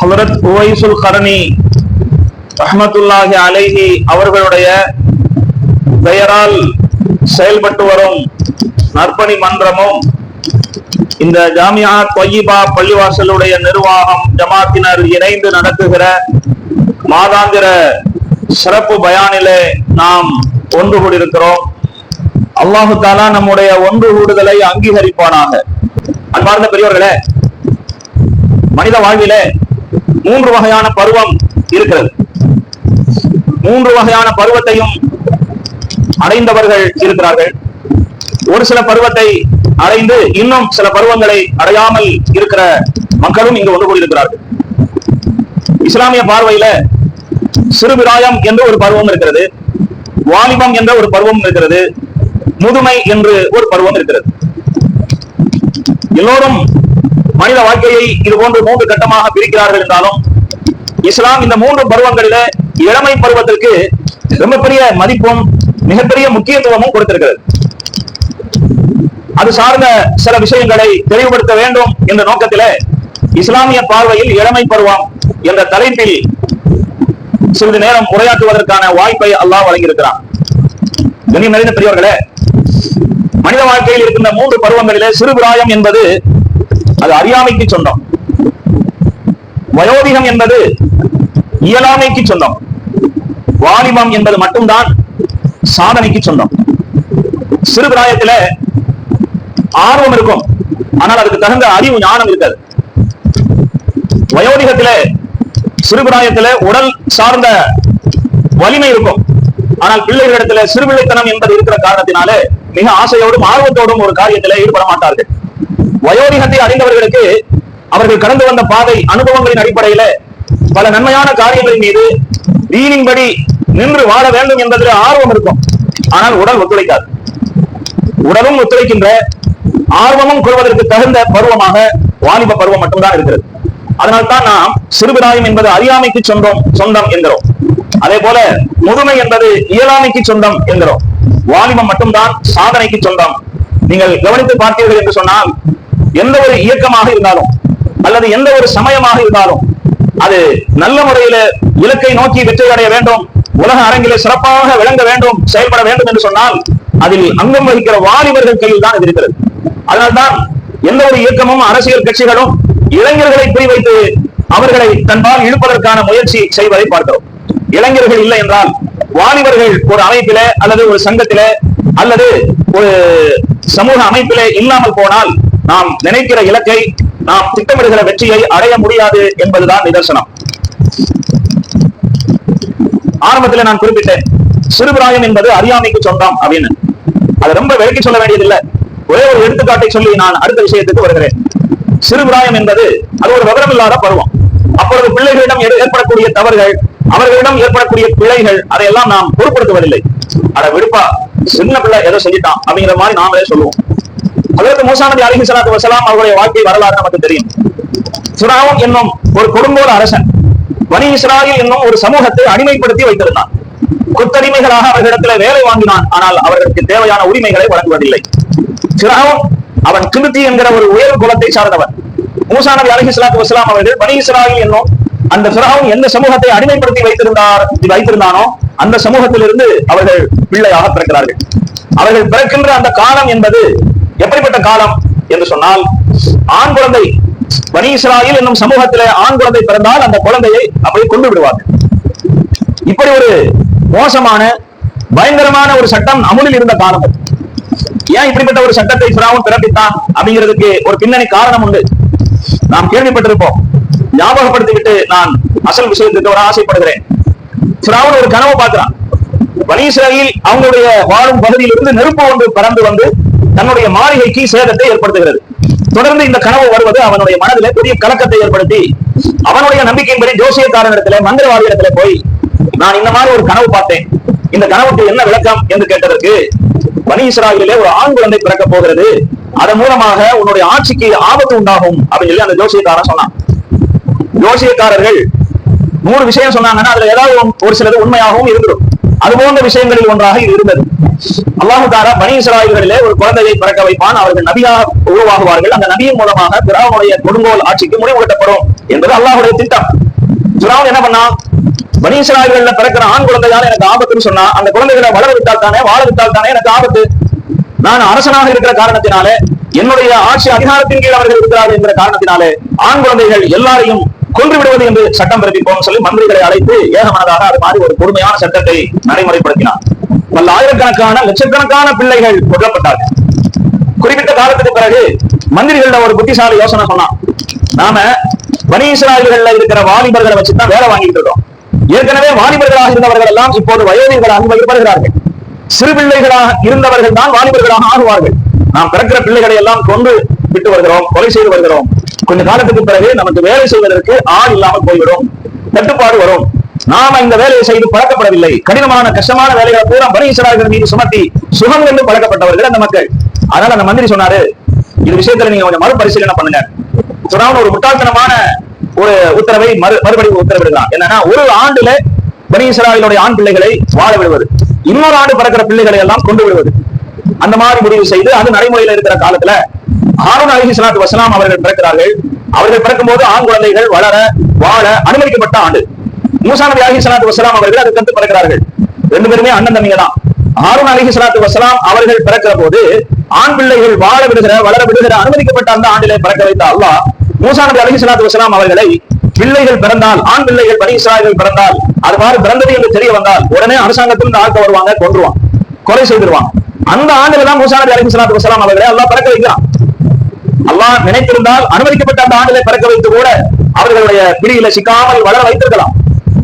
ஹலரத் உவைசுல் கரணி ரஹமத்துல்லாஹி அலைஹி அவர்களுடைய பெயரால் செயல்பட்டு வரும் நற்பணி மன்றமும் இந்த ஜாமியா தொய்யிபா பள்ளிவாசலுடைய நிர்வாகம் ஜமாத்தினர் இணைந்து நடத்துகிற மாதாந்திர சிறப்பு பயானிலே நாம் ஒன்று கூடியிருக்கிறோம். அல்லாஹு தாலா நம்முடைய ஒன்று கூடுதலை அங்கீகரிப்பானாக. அன்பார்ந்த பெரியவர்களே மனித வாழ்விலே மூன்று வகையான பருவம் இருக்கிறது. மூன்று வகையான பருவத்தையும் அடைந்தவர்கள் இருக்கிறார்கள். ஒரு சில பருவத்தை அடைந்து இன்னும் சில பருவங்களை அடையாமல் இருக்கிற மக்களும் இங்கு ஒன்று கூடியிருக்கிறார்கள் இஸ்லாமிய பார்வையில சிறுபிராயம் என்று ஒரு பருவம் இருக்கிறது. வாலிபம் என்ற ஒரு பருவம் இருக்கிறது. முதுமை என்று ஒரு பருவம் இருக்கிறது. எல்லோரும் மனித வாழ்க்கையை இது போன்று மூன்று கட்டமாக பிரிக்கிறார்கள் என்றாலும் இஸ்லாம் இந்த மூன்று பருவங்களில இளமை பருவத்திற்கு ரொம்ப பெரிய மதிப்பும் மிகப்பெரிய முக்கியத்துவமும் கொடுத்திருக்கிறது. அது சார்ந்த சில விஷயங்களை தெளிவுபடுத்த வேண்டும் என்ற நோக்கத்திலே இஸ்லாமிய பார்வையில் இளமை பருவம் என்ற தலைப்பில் சிறிது நேரம் உரையாற்றுவதற்கான வாய்ப்பை அல்லாஹ் வழங்கியிருக்கிறான். கண்ணியம் நிறைந்த பெரியவர்களே மனித வாழ்க்கையில் இருக்கின்ற மூன்று பருவங்களிலே சிறுபிராயம் என்பது அது அறியாமைக்கு சொந்தம். வயோதிகம் என்பது இயலாமைக்கு சொந்தம். வாலிபம் என்பது மட்டும்தான் சாதனைக்கு சொந்தம். சிறுபிராயத்தில ஆர்வம் இருக்கும். ஆனால் அதுக்கு தகுந்த அறிவு ஞானம் இருக்காது. வயோதிகத்தில சிறுபிராயத்தில உடல் சார்ந்த வலிமை இருக்கும். ஆனால் பிள்ளைகளிடத்துல சிறுபிள்ளைத்தனம் என்பது இருக்கிற காரணத்தினாலே மிக ஆசையோடும் ஆர்வத்தோடும் ஒரு காரியத்துல ஈடுபட மாட்டார்கள். வயோதிகத்தை அடைந்தவர்களுக்கு அவர்கள் கடந்து வந்த பாதை அனுபவங்களின் அடிப்படையில பல நன்மையான காரியங்களின் மீது தீனின்படி நின்று வாழ வேண்டும் என்பதில் ஆர்வம் இருக்கும். ஆனால் உடல் ஒத்துழைக்காது. உடலும் ஒத்துழைக்கின்ற ஆர்வமும் கொள்வதற்கு தகுந்த பருவமாக வாலிப பருவம் மட்டும்தான் இருக்கிறது. அதனால்தான் நாம் சிறுபிராயம் என்பது அறியாமைக்கு சொந்தம் சொந்தம் என்கிறோம். அதே போல முதுமை என்பது இயலாமைக்கு சொந்தம் என்கிறோம். வாலிபம் மட்டும்தான் சாதனைக்கு சொந்தம். நீங்கள் கவனித்து பார்த்தீர்கள் என்று சொன்னால் எந்த ஒரு இயக்கமாக இருந்தாலும் அல்லது எந்த ஒரு சமயமாக இருந்தாலும் அது நல்ல முறையில இலக்கை நோக்கி வெற்றி அடைய வேண்டும். உலக அரங்கிலே சிறப்பாக விளங்க வேண்டும் செயல்பட வேண்டும் என்று சொன்னால் அதில் அங்கம் வகிக்கிற வாலிபர்கள் கையில் தான் இது இருக்கிறது. அதனால்தான் எந்த ஒரு இயக்கமும் அரசியல் கட்சிகளும் இளைஞர்களை குறிவைத்து அவர்களை தன்பால் இழுப்பதற்கான முயற்சி செய்வதை பார்க்கிறோம். இளைஞர்கள் இல்லை என்றால் வாலிபர்கள் ஒரு அமைப்பிலே அல்லது ஒரு சங்கத்திலே அல்லது ஒரு சமூக அமைப்பிலே இல்லாமல் போனால் நாம் நினைக்கிற இலக்கை நாம் திட்டமிடுகிற வெற்றியை அடைய முடியாது என்பதுதான் நிதர்சனம். ஆரம்பத்தில் நான் குறிப்பிட்டேன் சிறுபிராயம் என்பது அறியாமைக்கு சொந்தம் அப்படின்னு. அதை ரொம்ப விளக்கி சொல்ல வேண்டியதில்லை. ஒரே ஒரு எடுத்துக்காட்டை சொல்லி நான் அடுத்த விஷயத்துக்கு வருகிறேன். சிறுபிராயம் என்பது அது ஒரு விவரமில்லாத பருவம். அப்பொழுது பிள்ளைகளிடம் ஏற்படக்கூடிய தவறுகள் அவர்களிடம் ஏற்படக்கூடிய பிழைகள் அதையெல்லாம் நாம் பொருட்படுத்துவதில்லை. அட விடுப்பா சின்ன பிள்ளை ஏதோ செஞ்சிட்டான் அப்படிங்கிற மாதிரி நாமளே சொல்லுவோம். அதற்கு மூசா அலிஹி சலாத்து வசலாம் அவருடைய வாழ்க்கை வரலாறு நமக்கு தெரியும். சுராவும் என்னும் ஒரு கொடுங்கோல் அரசன் வனி இஸ்ராயில் என்னும் ஒரு சமூகத்தை அடிமைப்படுத்தி வைத்திருந்தான். கொத்தடிமைகளாக அவர்களிடத்தில் வேலை வாங்கினான். ஆனால் அவர்களுக்கு தேவையான உரிமைகளை வழங்குவதில்லை. ஃபிரௌன் அவன் கிருத்தி என்கிற ஒரு உயர் குலத்தை சார்ந்தவன். மூசா நபி அலிஹி வசலாம் வஸலாம் அவர்கள் பனி இஸ்ராயில் என்னும் அந்த ஃபிரௌன் எந்த சமூகத்தை அடிமைப்படுத்தி வைத்திருந்தார் வைத்திருந்தானோ அந்த சமூகத்திலிருந்து அவர்கள் பிள்ளையாக பிறக்கிறார்கள். அவர்கள் பிறக்கின்ற அந்த காலம் என்பது எப்படிப்பட்ட காலம் என்று சொன்னால் ஆண் குழந்தை பனி இஸ்ராயில் என்னும் சமூகத்திலே ஆண் குழந்தை பிறந்தால் அந்த குழந்தையை அப்படியே கொண்டு விடுவார்கள். இப்படி ஒரு மோசமான பயங்கரமான ஒரு சட்டம் அமுலில் இருந்த காலம் ஏன் இப்படிப்பட்ட ஒரு சட்டத்தை பிராவும் பிறப்பித்தான் அப்படிங்கிறதுக்கு ஒரு பின்னணி காரணம் உண்டு. நாம் கேள்விப்பட்டிருப்போம். ஞாபகப்படுத்திவிட்டு நான் அசல் விஷயத்துக்கு வர ஆசைப்படுகிறேன். பிராவன் ஒரு கனவு பார்க்கிறான். பனி இஸ்ராயில் அவங்களுடைய வாழும் பகுதியிலிருந்து நெருப்பு ஒன்று பறந்து வந்து தன்னுடைய மாளிகைக்கு சேதத்தை ஏற்படுத்துகிறது. தொடர்ந்து இந்த கனவு வருவது அவனுடைய மனதிலே பெரிய கலக்கத்தை ஏற்படுத்தி அவனுடைய நம்பிக்கையின்படி ஜோசியக்காரனிடத்திலே மந்திரவாதியிடத்திலே போய் நான் இந்த மாதிரி ஒரு கனவு பார்த்தேன். இந்த கனவுக்கு என்ன விளக்கம் என்று கேட்டதற்கு பனி இஸ்ராயிலே ஒரு ஆண் குழந்தை பிறக்க போகிறது. அதன் மூலமாக உன்னுடைய ஆட்சிக்கு ஆபத்து உண்டாகும் அப்படின்னு சொல்லி அந்த ஜோசியக்காரன் சொன்னான். ஜோசியக்காரர்கள் நூறு விஷயம் சொன்னாங்கன்னா அதுல ஏதாவது ஒரு- ஒரு சிலது உண்மையாகவும் இருந்துடும் அது போன்ற விஷயங்களில் ஒன்றாக இது இருந்தது. அல்லாஹு தாரா பனி இஸ்ராயல்களிலே ஒரு குழந்தையை பிறக்க வைப்பான். அவர்கள் நபியாக உருவாகுவார்கள். அந்த நபியின் மூலமாக பிராவுடைய கொடுங்கோல் ஆட்சிக்கு முடிவுகட்டப்படும் என்பது அல்லாஹுடைய திட்டம். பிராவன் என்ன பண்ணான்? பனி இஸ்ராயல்கள்ல பிறக்கிற ஆண் குழந்தையால எனக்கு ஆபத்துன்னு சொன்னா அந்த குழந்தைகளை வளர விட்டால் தானே வாழ விட்டால் தானே எனக்கு ஆபத்து? நான் அரசனாக இருக்கிற காரணத்தினாலே என்னுடைய ஆட்சி அதிகாரத்தின் கீழ் அவர்கள் இருக்கிறார்கள் என்கிற காரணத்தினாலே ஆண் குழந்தைகள் எல்லாரையும் கொன்று விடுவது என்று சட்டம் பிறப்பிப்போம் சொல்லி மந்திரிகளை அழைத்து ஏகமனதாக அது மாதிரி ஒரு கொடுமையான சட்டத்தை நடைமுறைப்படுத்தினார். பல ஆயிரக்கணக்கான லட்சக்கணக்கான பிள்ளைகள் கொல்லப்பட்டார்கள். குறிப்பிட்ட காலத்துக்கு பிறகு மந்திரிகள ஒரு புத்திசாலி யோசனை சொன்னான். நாம பனி இஸ்ராயல்கள்ல இருக்கிற வாலிபர்களை வச்சுதான் வேலை வாங்கிட்டு இருக்கோம். ஏற்கனவே வாலிபர்களாக இருந்தவர்கள் எல்லாம் இப்போது வயோதிகளாக வருகிறார்கள் சிறு பிள்ளைகளாக இருந்தவர்கள் தான் வாலிபர்களாக ஆகுவார்கள். நாம் பிறக்கிற பிள்ளைகளை எல்லாம் கொண்டு விட்டு வருகிறோம் கொலை செய்து வருகிறோம். கொஞ்ச காலத்துக்கு பிறகு நமக்கு வேலை செய்வதற்கு ஆள் இல்லாமல் போய்விடும். தட்டுப்பாடு வரும். நாம இந்த வேலையை செய்து பழக்கப்படவில்லை. கடினமான கஷ்டமான வேலைகளை பூரா பனி மீது சுமத்தி சுகம் என்று பழக்கப்பட்டவர்கள் அந்த மக்கள். அதனால அந்த மந்திரி சொன்னாரு இந்த விஷயத்துல நீங்க கொஞ்சம் மறுபரிசீலனை பண்ணுங்க. சொன்னாலும் ஒரு முட்டாள்தனமான ஒரு உத்தரவை மறு மறுபடியும் உத்தரவிடலாம் என்னன்னா ஒரு ஆண்டுல பனி இஸ்ராயலுடைய ஆண் பிள்ளைகளை வாழ விடுவது. இன்னொரு ஆண்டு பிறக்கிற பிள்ளைகளை எல்லாம் கொண்டு விடுவது. அந்த மாதிரி முடிவு செய்து அது நடைமுறையில இருக்கிற காலத்துல ஹாரூன் அலி சலாத்து வசலாம் அவர்கள் பிறக்கிறார்கள். அவர்கள் பிறக்கும் போது ஆண் குழந்தைகள் வளர வாழ அனுமதிக்கப்பட்ட ஆண்டு. மூசா நபி அலி சலாத்து வசலாம் அவர்கள் அதுக்கு அடுத்து பிறக்கிறார்கள் ரெண்டு பேருமே அண்ணன் தம்பிங்க தான் ஹாரூன் அலி சலாத்து வசலாம் அவர்கள் பிறக்கிற போது ஆண் பிள்ளைகள் வாழ விடுகிற வளர விடுகிற அனுமதிக்கப்பட்ட அந்த ஆண்டிலே பிறக்க வைத்த அல்லாஹ் மூசா நபி அலி சலாத்து வசலாம் அவர்களை பிள்ளைகள் பிறந்தால் ஆண் பிள்ளைகள் பனி இஸ்ராயல்கள் பிறந்தால் அது மாதிரி பிறந்தது என்று தெரிய வந்தால் உடனே அரசாங்கத்திலிருந்து ஆட்க வருவாங்க கொன்றுவான் கொலை செய்திருவான் அந்த ஆண்டுல தான் மூசா நபி அலி சலாத்து வசலாம் அவர்களை அல்லா பிறக்க வைக்கிறான். அல்லாஹ் நினைத்திருந்தால் அனுமதிக்கப்பட்ட அந்த ஆண்டிலே பிறக்க வைத்து கூட அவர்களுடைய பிடியில சிக்காமல் வளர வைத்திருக்கலாம்.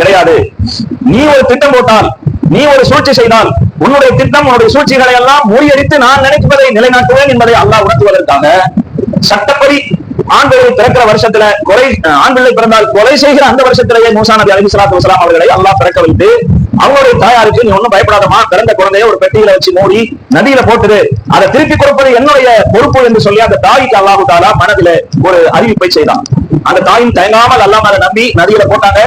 கிடையாது. நீ ஒரு திட்டம் போட்டால் நீ ஒரு சூழ்ச்சி செய்தால் உன்னுடைய திட்டம் உன்னுடைய சூழ்ச்சிகளை எல்லாம் முறியடித்து நான் நினைப்பதை நிலைநாட்டுவேன் என்பதை அல்லாஹ் உணர்த்துவதற்காக சட்டப்படி ஆண் பிள்ளை பிறக்கிற வருஷத்துல கொலை ஆண் பிள்ளை பிறந்தால் கொலை செய்கிற அந்த வருஷத்திலேயே மூசா நபி அலி சலாத்து அவர்களை அல்லாஹ் பிறக்க வைத்து அவங்களுடைய தாயாருக்கு நீ ஒண்ணும் பயப்படாதமா பிறந்த குழந்தைய ஒரு பெட்டியில வச்சு மூடி நதியில போட்டுரு. அதை திருப்பி கொடுப்பது என்னுடைய பொறுப்பு என்று சொல்லி அந்த தாய்க்கு அல்லாஹு தாலா மனதில ஒரு அறிவிப்பை செய்தான். அந்த தாயும் தயங்காமல் அல்லாம அதை நம்பி நதியில போட்டாங்க.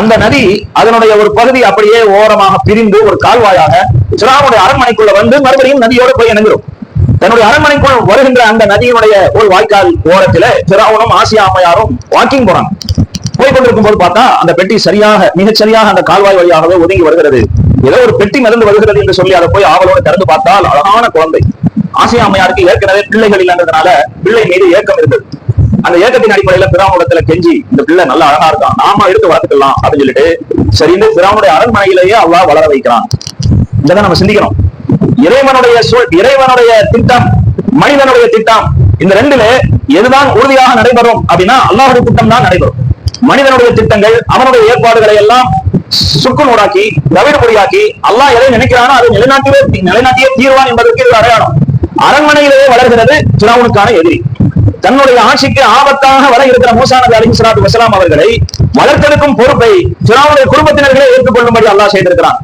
அந்த நதி அதனுடைய ஒரு பகுதி அப்படியே ஓரமாக பிரிந்து ஒரு கால்வாயாக சிராவுடைய அரண்மனைக்குள்ள வந்து மறுபடியும் நதியோட போய் இணைஞ்சிரும் தன்னுடைய அரண்மனைக்குள் வருகின்ற அந்த நதியினுடைய ஒரு வாய்க்கால் ஓரத்துல சிராவனும் ஆசியா அம்மையாரும் வாக்கிங் போறாங்க. போய் கொண்டிருக்கும் போது பார்த்தா அந்த பெட்டி சரியாக மிகச்சரியாக அந்த கால்வாய் வழியாகவே ஒதுங்கி வருகிறது. ஏதோ ஒரு பெட்டி மிதந்து வருகிறது என்று சொல்லி அதை போய் ஆவலோடு திறந்து பார்த்தால் அழகான குழந்தை. ஆசியா அம்மையாருக்கு ஏற்கனவே பிள்ளைகள் இல்லைன்றதுனால பிள்ளை மீது ஏக்கம் இருந்தது. அந்த ஏக்கத்தின் அடிப்படையில பிராமணத்துல கெஞ்சி இந்த பிள்ளை நல்லா அழகா இருக்கான் நாம எடுத்து வளர்த்துக்கலாம் அப்படின்னு சொல்லிட்டு சரின்னு பிராமனுடைய அரண்மனையிலேயே அல்லாஹ் வளர வைக்கிறான். இதான் நம்ம சிந்திக்கணும் இறைவனுடைய சொல் இறைவனுடைய திட்டம் மனிதனுடைய திட்டம் இந்த ரெண்டுல எதுதான் உறுதியாக நடைபெறும் அப்படின்னா அல்லாஹுடைய திட்டம் தான் நடைபெறும். மனிதனுடைய திட்டங்கள் அவனுடைய ஏற்பாடுகளை எல்லாம் சுக்குநூறாக்கி தவிடுபொடியாக்கி அல்லாஹ் எதை நினைக்கிறானோ அதை நிலைநாட்டியே நிலைநாட்டியே தீர்வான் என்பதற்கு இது அடையாளம். அரண்மனையிலேயே வளர்கிறது சுனாவுனுக்கான எதிரி. தன்னுடைய ஆட்சிக்கு ஆபத்தாக வர இருக்கிற மூசா நபி அலி சலாத்து வசலாம் அவர்களை வளர்த்தெடுக்கும் பொறுப்பை சுனாவுடைய குடும்பத்தினர்களே ஏற்றுக்கொள்ளும்படி அல்லாஹ் செய்திருக்கிறான்.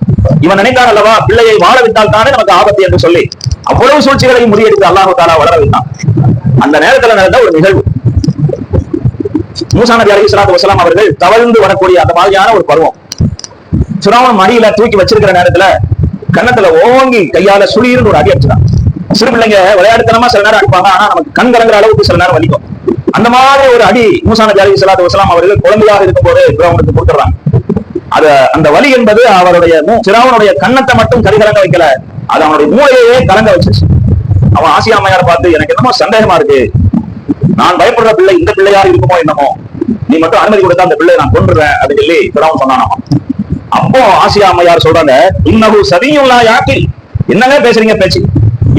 இவன் நினைத்தான் அல்லவா பிள்ளையை வாழ விட்டால் தானே நமக்கு ஆபத்து என்று சொல்லி. அவ்வளவு சூழ்ச்சிகளை முறியடித்து அல்லாஹு தாலா வளர வைத்தான் அந்த நேரத்துல நடந்த ஒரு நிகழ்வு. மூசா நபி அலி சலாத்து வசலாம் அவர்கள் தவழ்ந்து வரக்கூடிய அந்த மாதிரியான ஒரு பருவம். சுராவன் மடியில தூக்கி வச்சிருக்கிற நேரத்துல கன்னத்துல ஓங்கி கையால சுழியிருந்து ஒரு அடி அடிச்சுதான் சிறு பிள்ளைங்க விளையாடுத்தனமா சில நேரம் அடிப்பாங்க ஆனா நமக்கு கண் கலங்குற அளவுக்கு சில நேரம் வலிக்கும். அந்த மாதிரி ஒரு அடி மூசா நபி அலி சலாத்து வசலாம் அவர்கள் குழந்தையாக இருக்கும் போது அவனுக்கு கொடுத்துறாங்க அத அந்த வலி என்பது அவருடைய மூ- சிராவனுடைய கன்னத்தை மட்டும் கரிகலங்க வைக்கல அது அவனுடைய மூளையே கலங்க வச்சிருச்சு. அவன் ஆசியா பார்த்து எனக்கு என்னமோ சந்தேகமா இருக்கு. நான் பயப்படுற பிள்ளை இந்த பிள்ளையா இருக்குமோ என்னமோ? நீ மட்டும் அனுமதி கொடுத்தா அந்த பிள்ளையை நான் கொன்றுவேன் அப்படின்னு சொல்லி பிறவன் சொன்னானாமா? அப்போ ஆசியா அம்மையார் சொல்றாங்க இன்னகு சபியும் லா யாக்கில் என்னங்க பேசுறீங்க பேச்சு?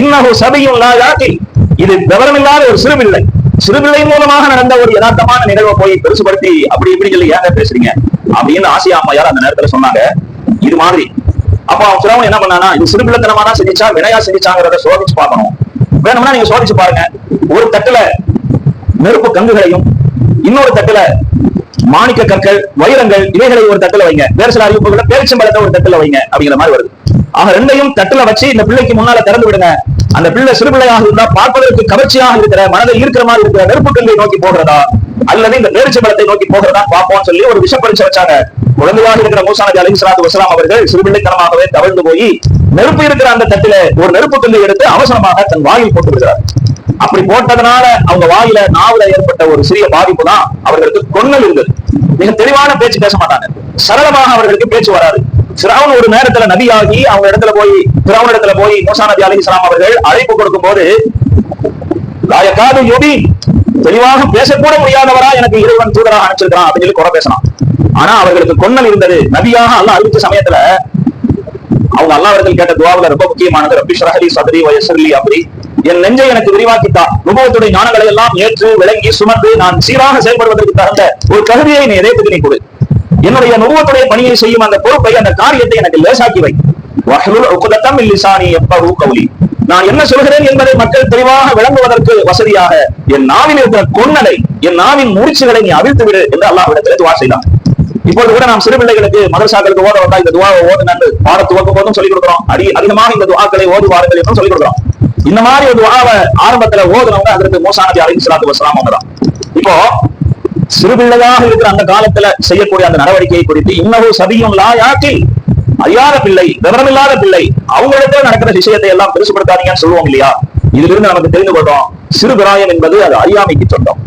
இன்னகு சபியும் லா யாக்கில் இது விவரமில்லாத ஒரு சிறுபிள்ளை. சிறுபிள்ளை மூலமாக நடந்த ஒரு யதார்த்தமான நிகழ்வை போய் பெருசுபடுத்தி அப்படி இப்படி சொல்லி ஏங்க பேசுறீங்க? அப்படின்னு ஆசியா அம்மையார் அந்த நேரத்துல சொன்னாங்க. இது மாதிரி. அப்ப அவன் என்ன பண்ணானா இது சிறுபிள்ளைத்தனமானா செஞ்சிச்சா வினையா செஞ்சிச்சாங்கிறத சோதிச்சு பார்க்கணும். வேணும்னா நீங்க சோதிச்சு பாருங்க. ஒரு தட்டுல நெருப்பு கங்குகளையும் இன்னொரு தட்டுல மாணிக்க கற்கள் வைரங்கள் இவைகளை ஒரு தட்டுல வைங்க. வேறு சில அறிவிப்புகளை பேரிச்சம்பழத்தை ஒரு தட்டுல வைங்க அப்படிங்கிற மாதிரி வருது. ஆக ரெண்டையும் தட்டுல வச்சு இந்த பிள்ளைக்கு முன்னால திறந்து விடுங்க. அந்த பிள்ளை சிறுபிள்ளையாக இருந்தா பார்ப்பதற்கு கவர்ச்சியாக இருக்கிற மனதை ஈர்க்கிற மாதிரி இருக்கிற நெருப்பு கங்கை நோக்கி போடுறதா அல்லது இந்த பேரிச்சம்பழத்தை நோக்கி போகிறதா? பார்ப்போம் சொல்லி ஒரு விஷப்பரிச்சு வச்சாங்க. குழந்தையாக இருக்கிற மூசானதி நபி அலி வசலாம் அவர்கள் சிறுபிள்ளைத்தனமாகவே தவழ்ந்து போய் நெருப்பு இருக்கிற அந்த தட்டில ஒரு நெருப்பு துண்டை எடுத்து அவசரமாக தன் வாயில் போட்டு விடுகிறார். அப்படி போட்டதனால அவங்க வாயில நாவல ஏற்பட்ட ஒரு சிறிய பாதிப்பு தான் அவர்களுக்கு கொன்னல் இருந்தது. மிக தெளிவான பேச்சு பேச மாட்டாங்க. சரளமாக அவர்களுக்கு பேச்சு வராது. சிராவன் ஒரு நேரத்துல நபியாகி அவங்க இடத்துல போய் சிராவன் இடத்துல போய் மூசா நபி அலி அவர்கள் அழைப்பு கொடுக்கும் போது லாயக்காது யோபி. தெளிவாக பேசக்கூட முடியாதவரா எனக்கு இறைவன் தூதராக அனுப்பிச்சிருக்கான் அப்படின்னு சொல்லி குறை பேசலாம் ஆனா அவர்களுக்கு கொன்னல் இருந்தது. நபியாக அல்ல அறிவிச்ச சமயத்துல அவங்க அல்லாவர்கள் கேட்ட துவாவில் ரொம்ப முக்கியமானது ரப்பி ஷரஹலி சதுரி வயசர்லி அப்படி என் நெஞ்சை எனக்கு விரிவாக்கித்தா. நுபவத்துடைய ஞானங்களை எல்லாம் ஏற்று விளங்கி சுமந்து நான் சீராக செயல்படுவதற்கு தகுந்த ஒரு தகுதியை நீ இறைத்துக்கு நீ கொடு. என்னுடைய நுபவத்துடைய பணியை செய்யும் அந்த பொறுப்பை அந்த காரியத்தை எனக்கு லேசாக்கி வை. நான் என்ன சொல்கிறேன் என்பதை மக்கள் தெளிவாக விளங்குவதற்கு வசதியாக என் நாவில் இருக்கிற கொன்னலை என் நாவின் முடிச்சுகளை நீ அவிழ்த்து விடு என்று அல்லாஹ்விடத்தில் துவா செய்தான். இப்போது கூட நாம் சிறு பிள்ளைகளுக்கு மதரசாக்களுக்கு ஓத வந்தா இந்த துவாவை ஓதுங்க பாட துவக்கும் போதும் சொல்லிக் கொடுக்கிறோம். அடி அதிகமாக இந்த துவாக்களை ஓதுவார்கள் என்றும் சொல்லிக் கொடுக்கிறோம். இந்த மாதிரி ஒரு துவாவை ஆரம்பத்துல ஓதுனவங்க அதற்கு மூசானதி அலி சலாத்து வசலாம் அவங்க தான் இப்போ சிறுபிள்ளையாக இருக்கிற அந்த காலத்துல செய்யக்கூடிய அந்த நடவடிக்கையை குறித்து இன்னமும் சதியும் லாயாக்கில் அறியாத பிள்ளை விவரமில்லாத பிள்ளை அவங்களிடத்துல நடக்கிற விஷயத்தை எல்லாம் பெருசுபடுத்தாதீங்கன்னு சொல்லுவோம் இல்லையா? இதிலிருந்து நமக்கு தெரிந்து கொள்றோம் சிறு பிராயம் என்பது அது அறியாமைக்கு சொந்தம்.